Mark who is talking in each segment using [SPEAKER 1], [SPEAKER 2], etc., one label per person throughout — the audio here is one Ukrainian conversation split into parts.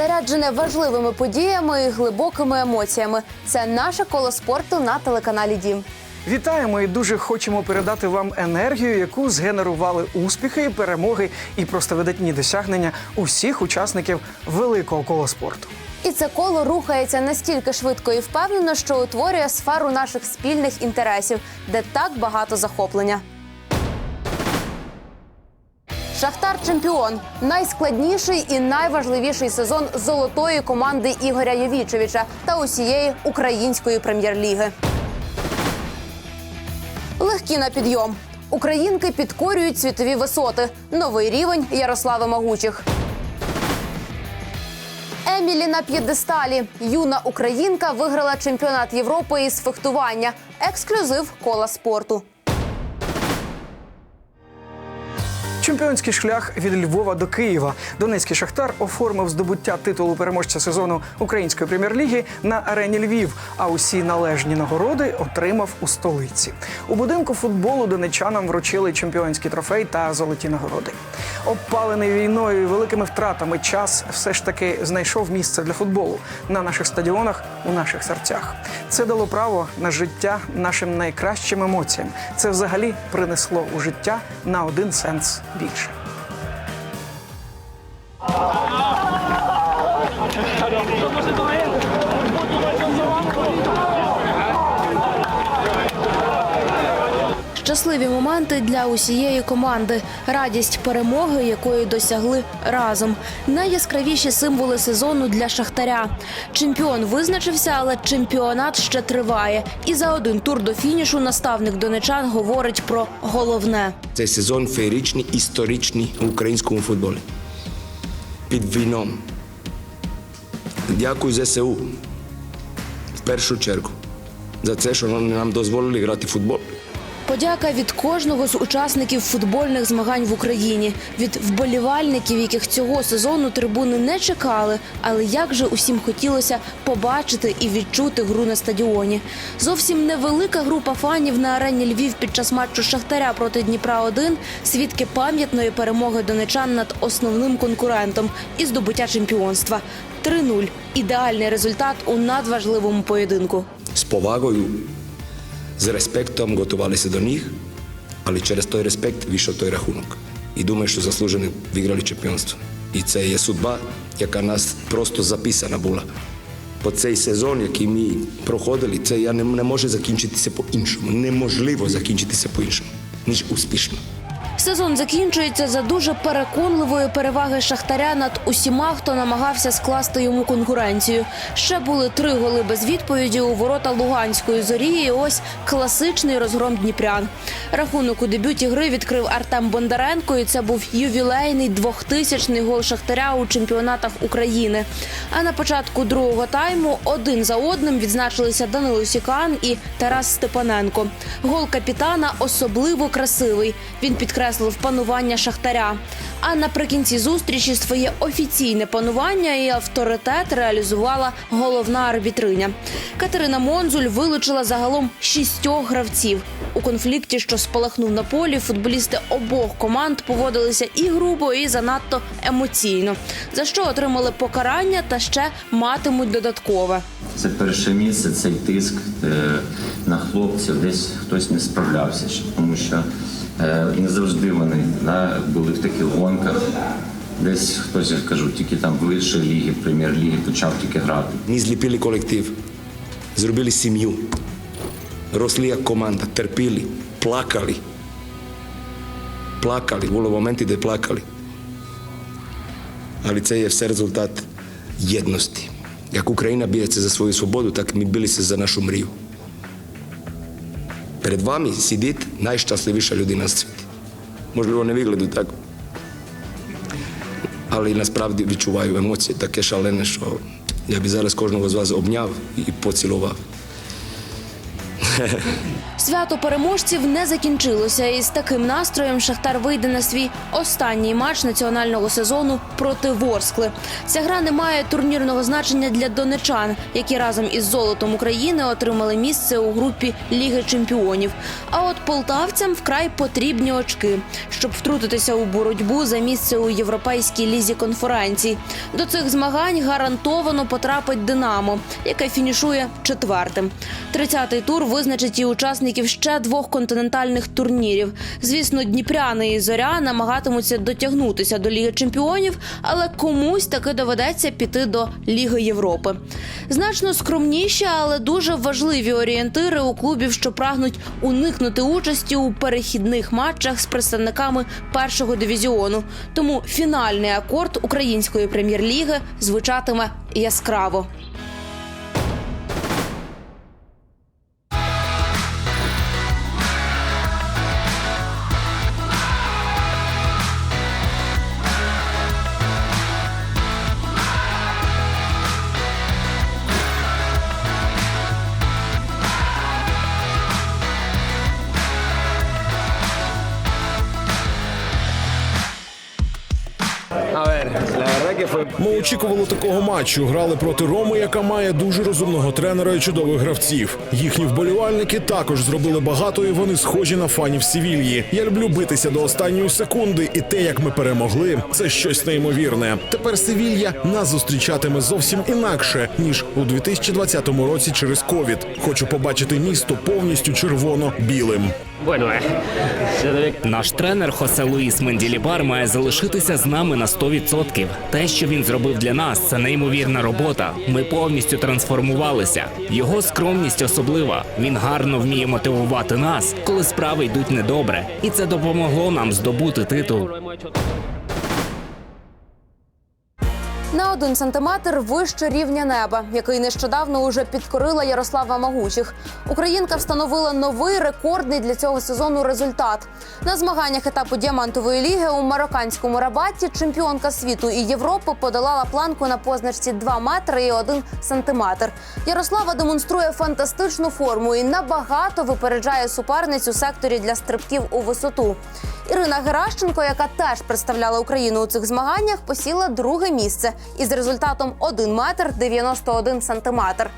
[SPEAKER 1] заряджене важливими подіями і глибокими емоціями. Це наше коло спорту на телеканалі Дім.
[SPEAKER 2] Вітаємо і дуже хочемо передати вам енергію, яку згенерували успіхи, перемоги і просто видатні досягнення усіх учасників великого кола спорту.
[SPEAKER 1] І це коло рухається настільки швидко і впевнено, що утворює сферу наших спільних інтересів, де так багато захоплення. Шахтар чемпіон найскладніший і найважливіший сезон золотої команди Ігоря Євічевича та усієї української прем'єр-ліги. Легкі на підйом. Українки підкорюють світові висоти. Новий рівень Ярослави Магучих. Емілі на п'єдесталі. Юна українка виграла чемпіонат Європи із фехтування. Ексклюзив кола спорту.
[SPEAKER 2] Чемпіонський шлях від Львова до Києва. Донецький шахтар оформив здобуття титулу переможця сезону української прем'єр-ліги на арені Львів. А усі належні нагороди отримав у столиці. У будинку футболу донечанам вручили чемпіонський трофей та золоті нагороди. Обпалений війною і великими втратами час все ж таки знайшов місце для футболу на наших стадіонах, у наших серцях. Це дало право на життя нашим найкращим емоціям. Це взагалі принесло у життя на один сенс більше.
[SPEAKER 3] Щасливі моменти для усієї команди, радість перемоги, якої досягли разом. Найяскравіші символи сезону для шахтаря. Чемпіон визначився, але чемпіонат ще триває. І за один тур до фінішу наставник донечан говорить про головне.
[SPEAKER 4] Цей сезон феєричний, історичний у українському футболі. Під війном. Дякую ЗСУ в першу чергу за це, що вони нам дозволили грати в футбол.
[SPEAKER 3] Подяка від кожного з учасників футбольних змагань в Україні, від вболівальників, яких цього сезону трибуни не чекали. Але як же усім хотілося побачити і відчути гру на стадіоні. Зовсім невелика група фанів на арені Львів під час матчу Шахтаря проти Дніпра 1 свідки пам'ятної перемоги донечан над основним конкурентом і здобуття чемпіонства. 3-0 – ідеальний результат у надважливому поєдинку.
[SPEAKER 4] З повагою, з респектом готувалися до них, але через той респект вийшов той рахунок. І думаю, що заслужено виграли чемпіонство. І це є судьба, яка нас просто записана була. По цей сезон, який ми проходили, це я не, не може закінчитися по-іншому. Неможливо закінчитися по-іншому, ніж успішно.
[SPEAKER 3] Сезон закінчується за дуже переконливої переваги Шахтаря над усіма, хто намагався скласти йому конкуренцію. Ще були три голи без відповіді у ворота Луганської зорі. І ось класичний розгром Дніпрян. Рахунок у дебюті гри відкрив Артем Бондаренко, і це був ювілейний двохтисячний гол Шахтаря у чемпіонатах України. А на початку другого тайму один за одним відзначилися Данило Сікан і Тарас Степаненко. Гол капітана особливо красивий. Він підкреслив панування Шахтаря. А наприкінці зустрічі своє офіційне панування і авторитет реалізувала головна арбітриня. Катерина Монзуль вилучила загалом шістьох гравців. У конфлікті, що спалахнув на полі, футболісти обох команд поводилися і грубо, і занадто емоційно, за що отримали покарання та ще матимуть додаткове.
[SPEAKER 5] Це перше місце, цей тиск е, на хлопців, десь хтось не справлявся, тому що не завжди вони да, були в таких гонках. Десь хтось, я кажу, тільки там в вищої ліги, прем'єр-ліги почав тільки грати.
[SPEAKER 4] Ми зліпили колектив, зробили сім'ю, росли як команда, терпіли, плакали. Плакали, були моменти, де плакали. Але це є все результат єдності. Як Україна б'ється за свою свободу, так ми билися за нашу мрію. Перед вами сидить найщасливіша людина в світі. Можливо, не вигляду так. Але насправді відчуваю емоції таке шалене, що я б зараз кожного з вас обняв і поцілував.
[SPEAKER 6] Свято переможців не закінчилося, і з таким настроєм Шахтар вийде на свій останній матч національного сезону проти Ворскли. Ця гра не має турнірного значення для донечан, які разом із золотом України отримали місце у групі Ліги Чемпіонів. А от полтавцям вкрай потрібні очки, щоб втрутитися у боротьбу за місце у європейській лізі конференцій. До цих змагань гарантовано потрапить Динамо, яке фінішує четвертим. Тридцятий тур визначить і учасників ще двох континентальних турнірів. Звісно, Дніпряни і Зоря намагатимуться дотягнутися до Ліги Чемпіонів, але комусь таки доведеться піти до Ліги Європи. Значно скромніші, але дуже важливі орієнтири у клубів, що прагнуть уникнути участі у перехідних матчах з представниками першого дивізіону. Тому фінальний акорд української прем'єр-ліги звучатиме яскраво.
[SPEAKER 7] Ми очікували такого матчу. Грали проти Роми, яка має дуже розумного тренера і чудових гравців. Їхні вболівальники також зробили багато, і вони схожі на фанів Сівільї. Я люблю битися до останньої секунди, і те, як ми перемогли, це щось неймовірне. Тепер Севілья нас зустрічатиме зовсім інакше ніж у 2020 році через ковід. Хочу побачити місто повністю червоно-білим.
[SPEAKER 8] Наш тренер Хосе Луїс Менділібар має залишитися з нами на 100%. Те, що він зробив для нас, це неймовірна робота. Ми повністю трансформувалися. Його скромність особлива. Він гарно вміє мотивувати нас, коли справи йдуть недобре, і це допомогло нам здобути титул.
[SPEAKER 3] На один сантиметр вище рівня неба, який нещодавно уже підкорила Ярослава Магучих. Українка встановила новий рекордний для цього сезону результат. На змаганнях етапу діамантової ліги у марокканському рабаті чемпіонка світу і Європи подолала планку на позначці 2 метри і 1 сантиметр. Ярослава демонструє фантастичну форму і набагато випереджає суперниць у секторі для стрибків у висоту. Ірина Геращенко, яка теж представляла Україну у цих змаганнях, посіла друге місце із результатом 1 метр 91 сантиметр.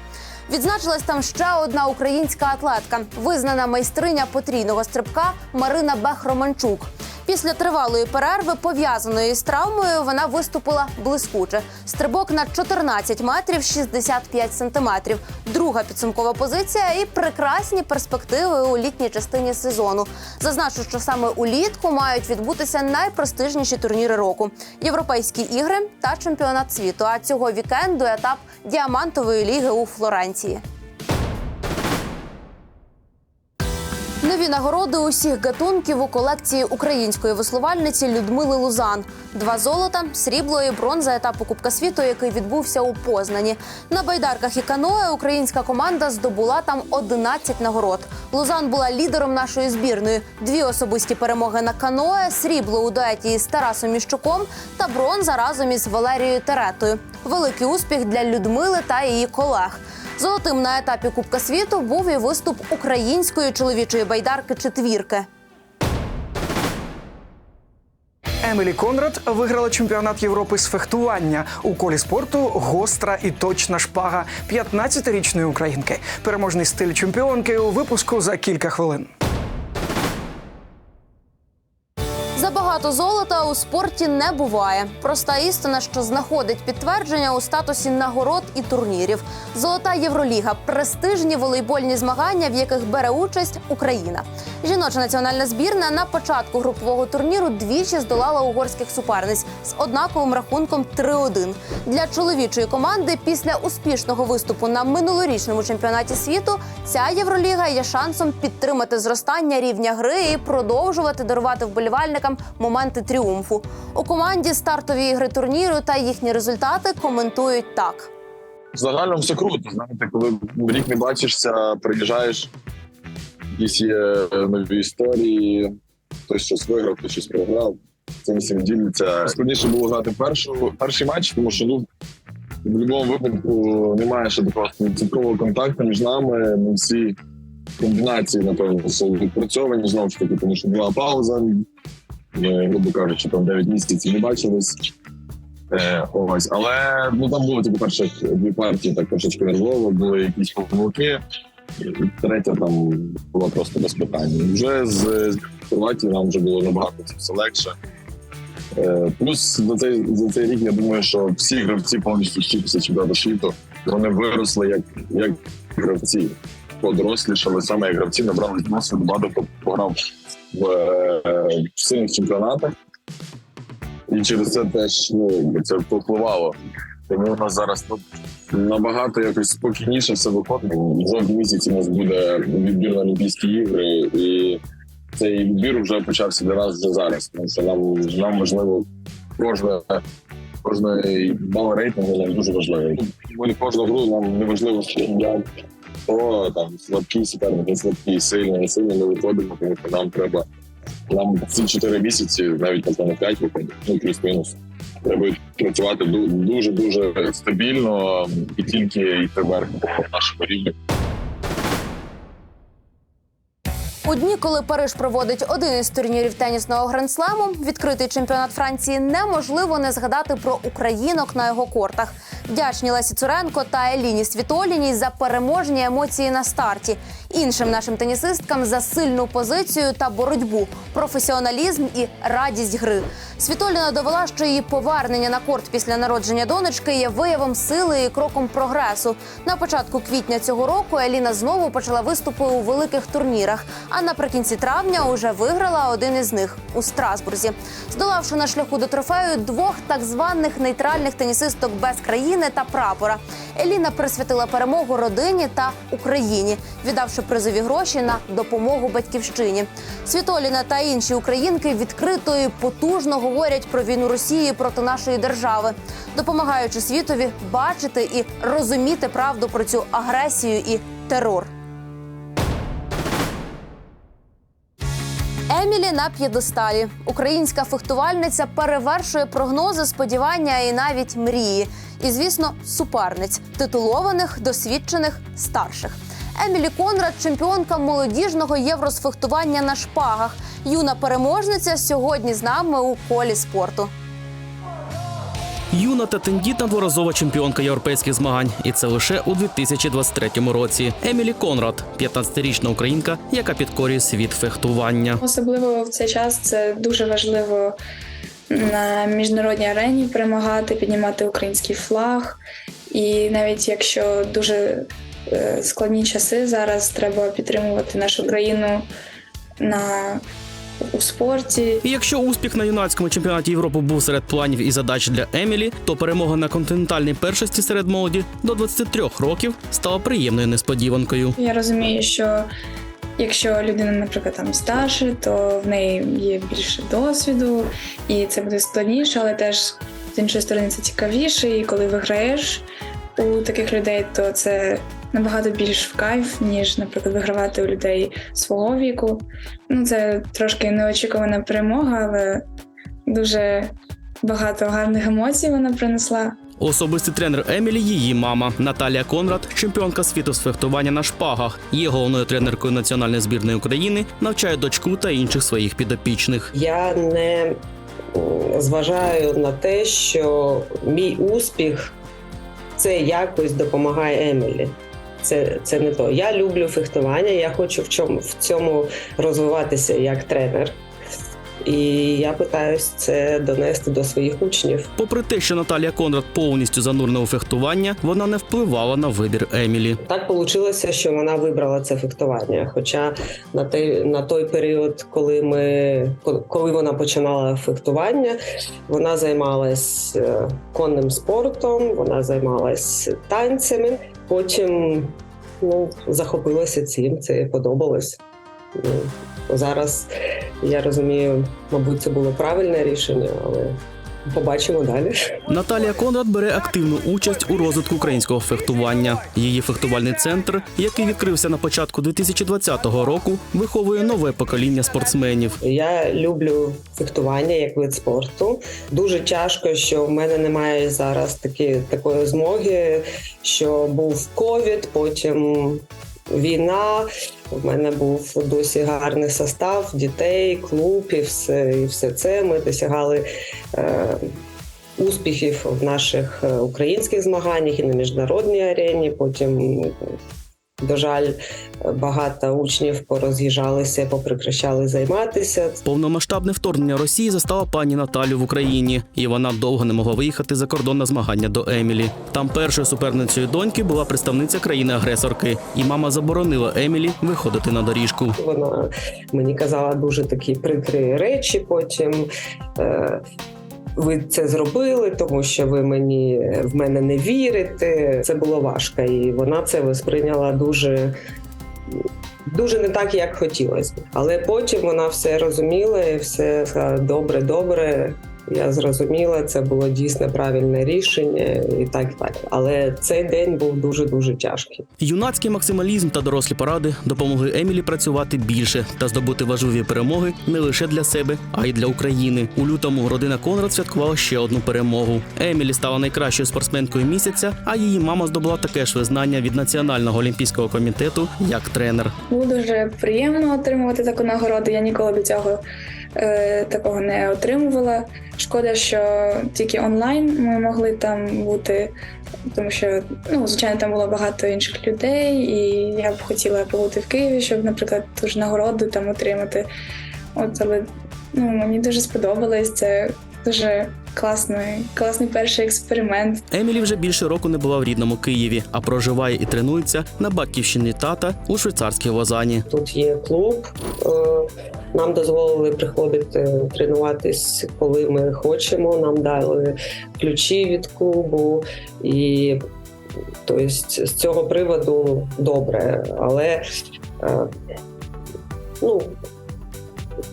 [SPEAKER 3] Відзначилась там ще одна українська атлетка, визнана майстриня потрійного стрибка Марина Бех-Романчук. Після тривалої перерви, пов'язаної з травмою, вона виступила блискуче. Стрибок на 14 метрів 65 сантиметрів. Друга підсумкова позиція і прекрасні перспективи у літній частині сезону. Зазначу, що саме улітку мають відбутися найпрестижніші турніри року: європейські ігри та чемпіонат світу. А цього вікенду етап діамантової ліги у Флоренції. Нові нагороди усіх гатунків у колекції української веслувальниці Людмили Лузан. Два золота, срібло і бронза етапу Кубка світу, який відбувся у Познані. На байдарках і каное українська команда здобула там 11 нагород. Лузан була лідером нашої збірної. Дві особисті перемоги на каное, срібло у дуеті із Тарасом Міщуком та бронза разом із Валерією Теретою. Великий успіх для Людмили та її колег. Золотим на етапі Кубка світу був і виступ української чоловічої байдарки четвірки.
[SPEAKER 2] Емілі Конрад виграла чемпіонат Європи з фехтування у колі спорту гостра і точна шпага 15-річної українки. Переможний стиль чемпіонки у випуску за кілька хвилин.
[SPEAKER 3] Забагато золота у спорті не буває. Проста істина, що знаходить підтвердження у статусі нагород і турнірів. Золота Євроліга престижні волейбольні змагання, в яких бере участь Україна. Жіноча національна збірна на початку групового турніру двічі здолала угорських суперниць з однаковим рахунком 3-1. Для чоловічої команди після успішного виступу на минулорічному чемпіонаті світу ця євроліга є шансом підтримати зростання рівня гри і продовжувати дарувати вболівальникам моменти тріумфу. У команді стартові ігри турніру та їхні результати коментують так.
[SPEAKER 9] Загально все круто. Знаєте, коли рік не бачишся, приїжджаєш, якісь є нові історії, хтось щось виграв, хтось щось програв. Цим всім діляться. Складніше було грати першу, перший матч, тому що ну, в будь-якому випадку немає ще такого цифрового контакту між нами. Ми всі комбінації, напевно, відпрацьовані знову ж таки, тому що була пауза. Ми, грубо кажучи, там 9 місяців не бачились. Е, ось, але ну там було типу, перших дві партії, так трошечки нервово, були якісь помилки. Третя там була просто без питань. Вже з, Хорватії нам вже було набагато все легше. Е, плюс за цей за цей рік я думаю, що всі гравці повністю після чемпіонату світу вони виросли як, як гравці, подорослішали саме як гравці, набрали досвіду, багато пограв в, е, в сильних чемпіонатах. І через це теж ну, це попливало. Тому у нас зараз тут набагато якось спокійніше все виходить. Жовтні місяці у нас буде відбір на Олімпійські ігри, і цей відбір вже почався для нас вже зараз. Тому що нам, нам важливо кожне, кожний бал рейтингу нам дуже важливий. Кожну гру нам не важливо, що о, там слабкі суперники, не сильні, не сильні ми виходимо, тому що нам треба нам ці 4 місяці, навіть напевно 5 виходить, ну плюс-мінус. Треба працювати дуже дуже стабільно і тільки йти вверх по нашому рівню.
[SPEAKER 3] У дні, коли Париж проводить один із турнірів тенісного грандсламу, відкритий чемпіонат Франції, неможливо не згадати про українок на його кортах. Вдячні Лесі Цуренко та Еліні Світоліній за переможні емоції на старті. Іншим нашим тенісисткам за сильну позицію та боротьбу, професіоналізм і радість гри. Світоліна довела, що її повернення на корт після народження донечки є виявом сили і кроком прогресу. На початку квітня цього року Еліна знову почала виступи у великих турнірах. А наприкінці травня уже виграла один із них у Страсбурзі, здолавши на шляху до трофею двох так званих нейтральних тенісисток без країни та прапора. Еліна присвятила перемогу родині та Україні, віддавши призові гроші на допомогу батьківщині. Світоліна та інші українки відкрито і потужно говорять про війну Росії проти нашої держави, допомагаючи світові бачити і розуміти правду про цю агресію і терор. Емілі на п'єдесталі. Українська фехтувальниця перевершує прогнози, сподівання і навіть мрії. І, звісно, суперниць титулованих, досвідчених, старших. Емілі Конрад чемпіонка молодіжного євросфехтування на шпагах. Юна переможниця сьогодні з нами у колі спорту.
[SPEAKER 10] Юна та тендітна дворазова чемпіонка європейських змагань, і це лише у 2023 році. Емілі Конрад, 15-річна українка, яка підкорює світ фехтування.
[SPEAKER 11] Особливо в цей час це дуже важливо на міжнародній арені перемагати, піднімати український флаг. І навіть якщо дуже складні часи зараз, треба підтримувати нашу країну на у спорті.
[SPEAKER 10] І якщо успіх на юнацькому чемпіонаті Європи був серед планів і задач для Емілі, то перемога на континентальній першості серед молоді до 23 років стала приємною несподіванкою.
[SPEAKER 11] Я розумію, що якщо людина, наприклад, там старше, то в неї є більше досвіду, і це буде складніше, але теж з іншої сторони це цікавіше. І коли виграєш у таких людей, то це набагато більш в кайф, ніж, наприклад, вигравати у людей свого віку. Ну, це трошки неочікувана перемога, але дуже багато гарних емоцій вона принесла.
[SPEAKER 10] Особистий тренер Емілі її мама Наталія Конрад, чемпіонка світу з фехтування на шпагах. Є головною тренеркою національної збірної України, навчає дочку та інших своїх підопічних.
[SPEAKER 12] Я не зважаю на те, що мій успіх це якось допомагає Емілі. Це, це не то. Я люблю фехтування, я хочу в чому в цьому розвиватися як тренер. І я питаюсь це донести до своїх учнів.
[SPEAKER 10] Попри те, що Наталія Конрад повністю занурена у фехтування, вона не впливала на вибір Емілі.
[SPEAKER 12] Так вийшло, що вона вибрала це фехтування. Хоча на той, на той період, коли ми коли вона починала фехтування, вона займалась е, конним спортом, вона займалась танцями. Потім ну, захопилася цим, це подобалось. Ну, Зараз я розумію, мабуть, це було правильне рішення, але побачимо далі.
[SPEAKER 10] Наталія Конрад бере активну участь у розвитку українського фехтування. Її фехтувальний центр, який відкрився на початку 2020 року, виховує нове покоління спортсменів.
[SPEAKER 12] Я люблю фехтування як вид спорту. Дуже тяжко, що в мене немає зараз такі, такої змоги, що був ковід, потім війна. У мене був досі гарний состав дітей, клуб і все, і все це. Ми досягали е, успіхів в наших е, українських змаганнях і на міжнародній арені. Потім, до жаль, багато учнів пороз'їжджалися, поприкращали займатися.
[SPEAKER 10] Повномасштабне вторгнення Росії застало пані Наталю в Україні, і вона довго не могла виїхати за кордон на змагання до Емілі. Там першою суперницею доньки була представниця країни-агресорки, і мама заборонила Емілі виходити на доріжку.
[SPEAKER 12] Вона мені казала дуже такі прикрі речі. Потім е, ви це зробили, тому що ви мені в мене не вірите. Це було важко, і вона це сприйняла дуже. Дуже не так, як хотілося. Але потім вона все розуміла і все сказала, добре, добре. Я зрозуміла, це було дійсно правильне рішення, і так і так. Але цей день був дуже дуже тяжкий.
[SPEAKER 10] Юнацький максималізм та дорослі поради допомогли Емілі працювати більше та здобути важливі перемоги не лише для себе, а й для України. У лютому родина Конрад святкувала ще одну перемогу. Емілі стала найкращою спортсменкою місяця, а її мама здобула таке ж визнання від Національного олімпійського комітету як тренер.
[SPEAKER 11] Було дуже приємно отримувати таку нагороду. Я ніколи до цього такого не отримувала. Шкода, що тільки онлайн ми могли там бути, тому що ну, звичайно там було багато інших людей, і я б хотіла побути в Києві, щоб, наприклад, ту ж нагороду там отримати. От, але ну, мені дуже сподобалось. Це дуже класний, класний перший експеримент.
[SPEAKER 10] Емілі вже більше року не була в рідному Києві, а проживає і тренується на батьківщині тата у швейцарській Лозані.
[SPEAKER 12] Тут є клуб. е, Нам дозволили приходити тренуватись, коли ми хочемо. Нам дали ключі від клубу, і тобто, з цього приводу добре. Але е, ну,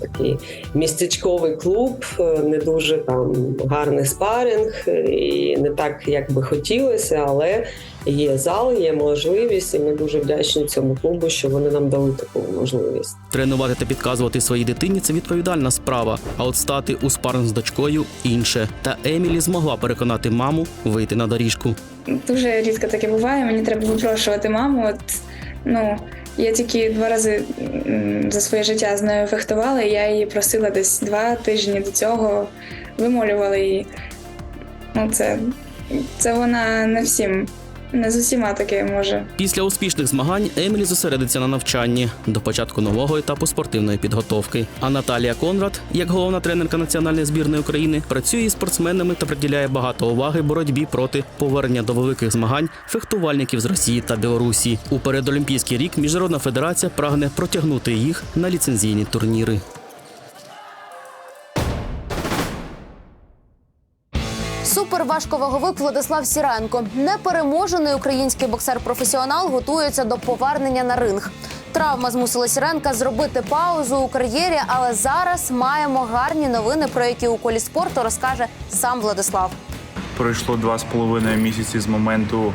[SPEAKER 12] такий містечковий клуб, е, не дуже там гарний спаринг, е, і не так, як би хотілося, але є зал, є можливість, і ми дуже вдячні цьому клубу, що вони нам дали таку можливість.
[SPEAKER 10] Тренувати та підказувати своїй дитині це відповідальна справа. А от стати у спаринг з дочкою інше. Та Емілі змогла переконати маму вийти на доріжку.
[SPEAKER 11] Дуже рідко таке буває. Мені треба випрошувати маму. От, ну, я тільки два рази за своє життя з нею фехтувала, і я її просила десь два тижні до цього, вимолювала її. Ну, це, це вона не всім, не з усіма таке може.
[SPEAKER 10] Після успішних змагань Емілі зосередиться на навчанні до початку нового етапу спортивної підготовки. А Наталія Конрад, як головна тренерка національної збірної України, працює із спортсменами та приділяє багато уваги боротьбі проти повернення до великих змагань фехтувальників з Росії та Білорусі. У передолімпійський рік міжнародна федерація прагне протягнути їх на ліцензійні турніри.
[SPEAKER 1] Суперважковаговик Владислав Сіренко, непереможений український боксер-професіонал, готується до повернення на ринг. Травма змусила Сіренка зробити паузу у кар'єрі, але зараз маємо гарні новини, про які у колі спорту розкаже сам Владислав.
[SPEAKER 13] Пройшло два з половиною місяці з моменту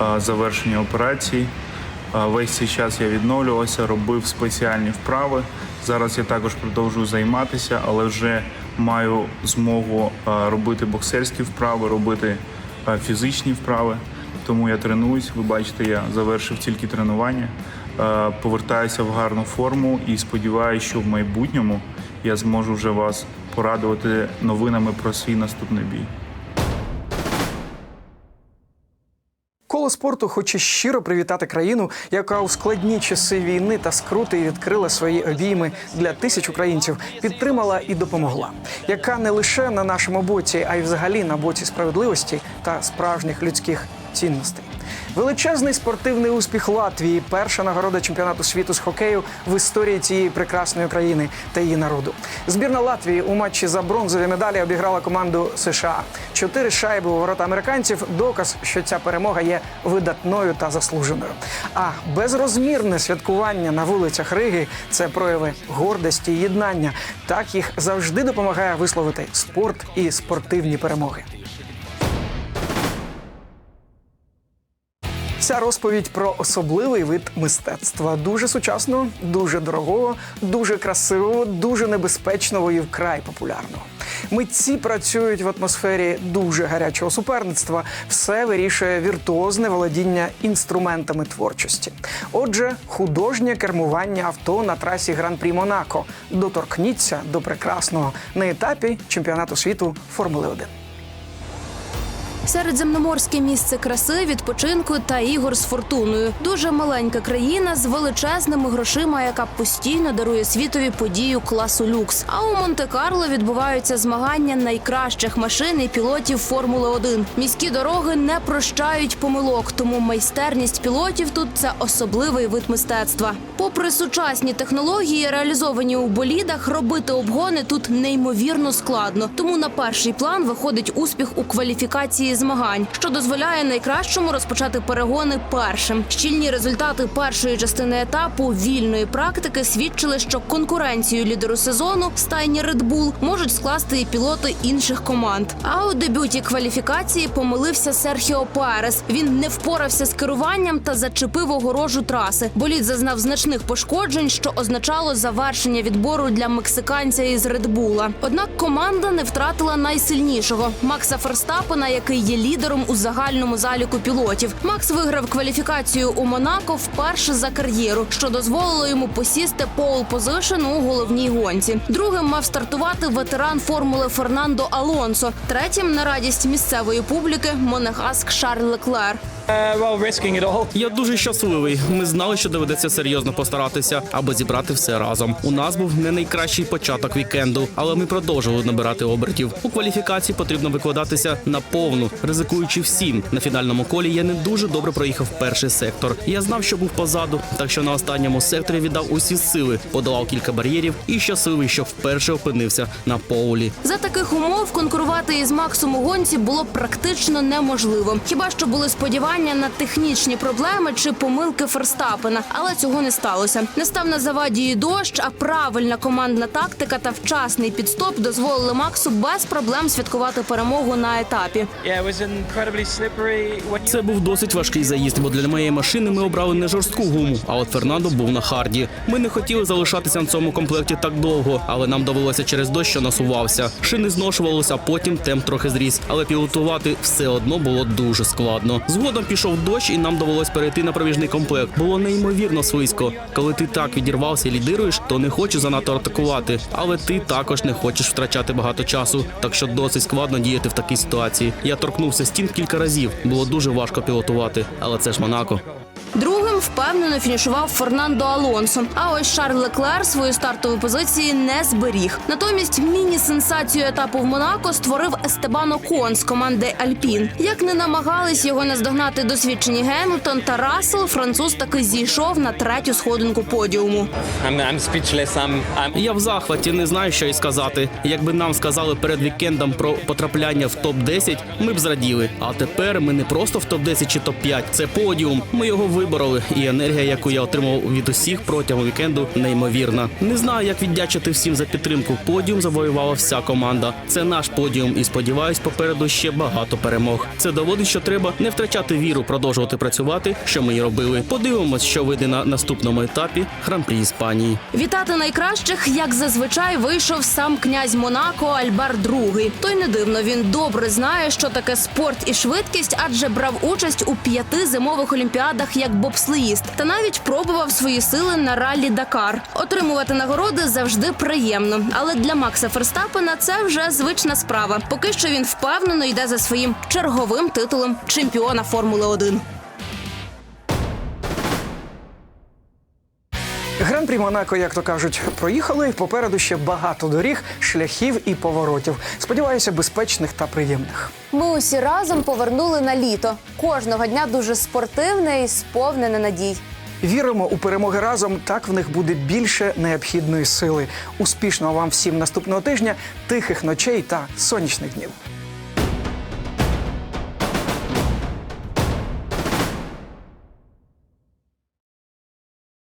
[SPEAKER 13] е, завершення операції. Е, Весь цей час я відновлювався, робив спеціальні вправи. Зараз я також продовжую займатися, але вже маю змогу е, робити боксерські вправи, робити е, фізичні вправи. Тому я тренуюсь. Ви бачите, я завершив тільки тренування, е, повертаюся в гарну форму і сподіваюся, що в майбутньому я зможу вже вас порадувати новинами про свій наступний бій.
[SPEAKER 2] Коло спорту хоче щиро привітати країну, яка у складні часи війни та скрути відкрила свої обійми для тисяч українців, підтримала і допомогла, яка не лише на нашому боці, а й взагалі на боці справедливості та справжніх людських цінностей. Величезний спортивний успіх Латвії, перша нагорода чемпіонату світу з хокею в історії цієї прекрасної країни та її народу. Збірна Латвії у матчі за бронзові медалі обіграла команду США. Чотири шайби у ворота американців доказ, що ця перемога є видатною та заслуженою. А безрозмірне святкування на вулицях Риги це прояви гордості і єднання. Так їх завжди допомагає висловити спорт і спортивні перемоги. Ця розповідь про особливий вид мистецтва дуже сучасного, дуже дорогого, дуже красивого, дуже небезпечного і вкрай популярного. Митці працюють в атмосфері дуже гарячого суперництва. Все вирішує віртуозне володіння інструментами творчості. Отже, художнє кермування авто на трасі Гран-прі Монако. Доторкніться до прекрасного на етапі чемпіонату світу Формули 1.
[SPEAKER 3] Середземноморське місце краси, відпочинку та ігор з фортуною. Дуже маленька країна з величезними грошима, яка постійно дарує світові подію класу люкс. А у Монте-Карло відбуваються змагання найкращих машин і пілотів Формули 1 Міські дороги не прощають помилок, тому майстерність пілотів тут це особливий вид мистецтва. Попри сучасні технології, реалізовані у болідах, робити обгони тут неймовірно складно. Тому на перший план виходить успіх у кваліфікації змагань, що дозволяє найкращому розпочати перегони першим. Щільні результати першої частини етапу вільної практики свідчили, що конкуренцію лідеру сезону стайні Red Bull можуть скласти і пілоти інших команд. А у дебюті кваліфікації помилився Серхіо Перес. Він не впорався з керуванням та зачепив огорожу траси. Болід зазнав значних пошкоджень, що означало завершення відбору для мексиканця із Редбула. Однак команда не втратила найсильнішого Макса Ферстапена, який є лідером у загальному заліку пілотів. Макс виграв кваліфікацію у Монако вперше за кар'єру, що дозволило йому посісти пол позишену у головній гонці. Другим мав стартувати ветеран формули Фернандо Алонсо. Третім на радість місцевої публіки монехаск Шарль Леклер.
[SPEAKER 10] Я дуже щасливий. Ми знали, що доведеться серйозно постаратися, аби зібрати все разом. У нас був не найкращий початок вікенду, але ми продовжували набирати обертів. У кваліфікації потрібно викладатися на повну, ризикуючи всім. На фінальному колі я не дуже добре проїхав перший сектор. Я знав, що був позаду, так що на останньому секторі віддав усі сили, подолав кілька бар'єрів і щасливий, що вперше опинився на поулі.
[SPEAKER 3] За таких умов конкурувати із Максом у гонці було практично неможливо. Хіба що були сподівання на технічні проблеми чи помилки Ферстапена, але цього не сталося. Не став на заваді і дощ, а правильна командна тактика та вчасний підстоп дозволили Максу без проблем святкувати перемогу на етапі.
[SPEAKER 10] Це був досить важкий заїзд, бо для моєї машини ми обрали не жорстку гуму. А от Фернандо був на харді. Ми не хотіли залишатися на цьому комплекті так довго, але нам довелося через дощ, що насувався. Шини зношувалися, потім темп трохи зріс. Але пілотувати все одно було дуже складно. Згодом пішов дощ, і нам довелось перейти на проміжний комплект. Було неймовірно слизько. Коли ти так відірвався і лідируєш, то не хочу занадто атакувати, але ти також не хочеш втрачати багато часу. Так що досить складно діяти в такій ситуації. Я торкнувся стін кілька разів. Було дуже важко пілотувати, але це ж Монако.
[SPEAKER 3] Другим впевнено фінішував Фернандо Алонсо. А ось Шарль Леклер свою стартову позицію не зберіг. Натомість міні-сенсацію етапу в Монако створив Естебан Окон з команди Альпін. Як не намагались його наздогнати досвідчені Гемілтон та Рассел, француз таки зійшов на третю сходинку подіуму.
[SPEAKER 10] Я в захваті не знаю, що й сказати. Якби нам сказали перед вікендом про потрапляння в топ 10 ми б зраділи. А тепер ми не просто в топ 10 чи топ 5 Це подіум. Ми його вибороли, і енергія, яку я отримав від усіх протягом вікенду, неймовірна. Не знаю, як віддячити всім за підтримку. Подіум завоювала вся команда. Це наш подіум, і сподіваюсь, попереду ще багато перемог. Це доводить, що треба не втрачати віру, продовжувати працювати, що ми і робили. Подивимось, що вийде на наступному етапі Гран-прі Іспанії.
[SPEAKER 3] Вітати найкращих, як зазвичай, вийшов сам князь Монако Альбер II. Той не дивно. Він добре знає, що таке спорт і швидкість, адже брав участь у п'яти зимових олімпіадах як бобслеїст, та навіть пробував свої сили на раллі Дакар. Отримувати нагороди завжди приємно. Але для Макса Ферстапена це вже звична справа. Поки що він впевнено йде за своїм черговим титулом чемпіона Формули 1
[SPEAKER 2] Гран-прі Монако, як то кажуть, проїхали. Попереду ще багато доріг, шляхів і поворотів. Сподіваюся, безпечних та приємних.
[SPEAKER 1] Ми усі разом повернули на літо. Кожного дня дуже спортивне і сповнене надій.
[SPEAKER 2] Віримо у перемоги разом. Так в них буде більше необхідної сили. Успішного вам всім наступного тижня, тихих ночей та сонячних днів.